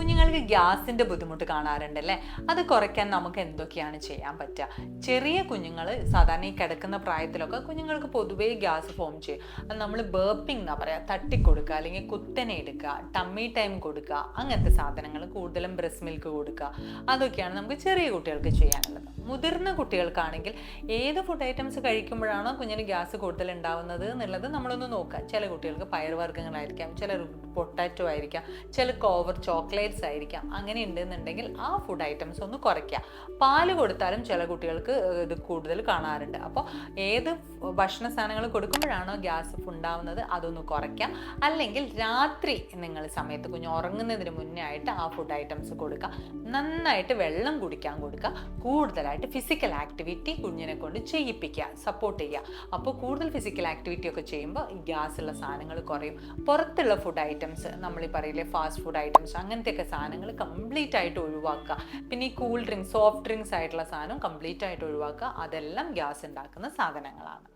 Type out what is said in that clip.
കുഞ്ഞുങ്ങൾക്ക് ഗ്യാസിന്റെ ബുദ്ധിമുട്ട് കാണാറുണ്ടല്ലേ? അത് കുറയ്ക്കാൻ നമുക്ക് എന്തൊക്കെയാണ് ചെയ്യാൻ പറ്റുക? ചെറിയ കുഞ്ഞുങ്ങൾ സാധാരണ ഈ കിടക്കുന്ന പ്രായത്തിലൊക്കെ കുഞ്ഞുങ്ങൾക്ക് പൊതുവേ ഗ്യാസ് ഫോം ചെയ്യും. അത് നമ്മൾ ബേർപ്പിംഗ് എന്നാ പറയുക തട്ടിക്കൊടുക്കുക അല്ലെങ്കിൽ കുത്തനെ എടുക്കുക ടമ്മി ടൈം കൊടുക്കുക അങ്ങനത്തെ സാധനങ്ങൾ കൂടുതലും ബ്രസ് മിൽക്ക് കൊടുക്കുക. അതൊക്കെയാണ് നമുക്ക് ചെറിയ കുട്ടികൾക്ക് ചെയ്യാനുള്ളത്. മുതിർന്ന കുട്ടികൾക്കാണെങ്കിൽ ഏത് ഫുഡ് ഐറ്റംസ് കഴിക്കുമ്പോഴാണോ കുഞ്ഞിന് ഗ്യാസ് കൂടുതൽ ഉണ്ടാവുന്നത് എന്നുള്ളത് നമ്മളൊന്ന് നോക്കുക. ചില കുട്ടികൾക്ക് പയർവർഗങ്ങളായിരിക്കാം ചില പൊട്ടാറ്റോ ആയിരിക്കാം ചില ഓവർ ചോക്ലേറ്റ്സ് ആയിരിക്കാം അങ്ങനെ ഉണ്ടെന്നുണ്ടെങ്കിൽ ആ ഫുഡ് ഐറ്റംസ് ഒന്ന് കുറയ്ക്കുക. പാൽ കൊടുത്താലും ചില കുട്ടികൾക്ക് ഇത് കൂടുതൽ കാണാറുണ്ട്. അപ്പോൾ ഏത് ഭക്ഷണ സാധനങ്ങൾ കൊടുക്കുമ്പോഴാണോ ഗ്യാസ് ഉണ്ടാവുന്നത് അതൊന്ന് കുറയ്ക്കാം അല്ലെങ്കിൽ രാത്രി നിങ്ങൾ സമയത്ത് കുഞ്ഞ് ഉറങ്ങുന്നതിന് മുന്നേ ആയിട്ട് ആ ഫുഡ് ഐറ്റംസ് കൊടുക്കുക. നന്നായിട്ട് വെള്ളം കുടിക്കാൻ കൊടുക്കുക. കൂടുതലായിട്ട് ഫിസിക്കൽ ആക്ടിവിറ്റി കുഞ്ഞിനെ കൊണ്ട് ചെയ്യിപ്പിക്കുക സപ്പോർട്ട് ചെയ്യുക. അപ്പോൾ കൂടുതൽ ഫിസിക്കൽ ആക്ടിവിറ്റി ഒക്കെ ചെയ്യുമ്പോൾ ഈ ഗ്യാസ് ഉള്ള സാധനങ്ങൾ കുറയും. പുറത്തുള്ള ഫുഡ് ഐറ്റംസ് നമ്മൾ ഈ പറയില്ലേ ഫാസ്റ്റ് ഫുഡ് ഐറ്റംസ് അങ്ങനത്തെയൊക്കെ സാധനങ്ങൾ കംപ്ലീറ്റ് ആയിട്ട് ഒഴിവാക്കുക. പിന്നെ ഈ കൂൾ ഡ്രിങ്ക്സ് സോഫ്റ്റ് ഡ്രിങ്ക്സ് ആയിട്ടുള്ള സാധനം കംപ്ലീറ്റ് ആയിട്ട് ഒഴിവാക്കുക. അതെല്ലാം ഗ്യാസ് ഉണ്ടാക്കുന്ന സാധനങ്ങളാണ്.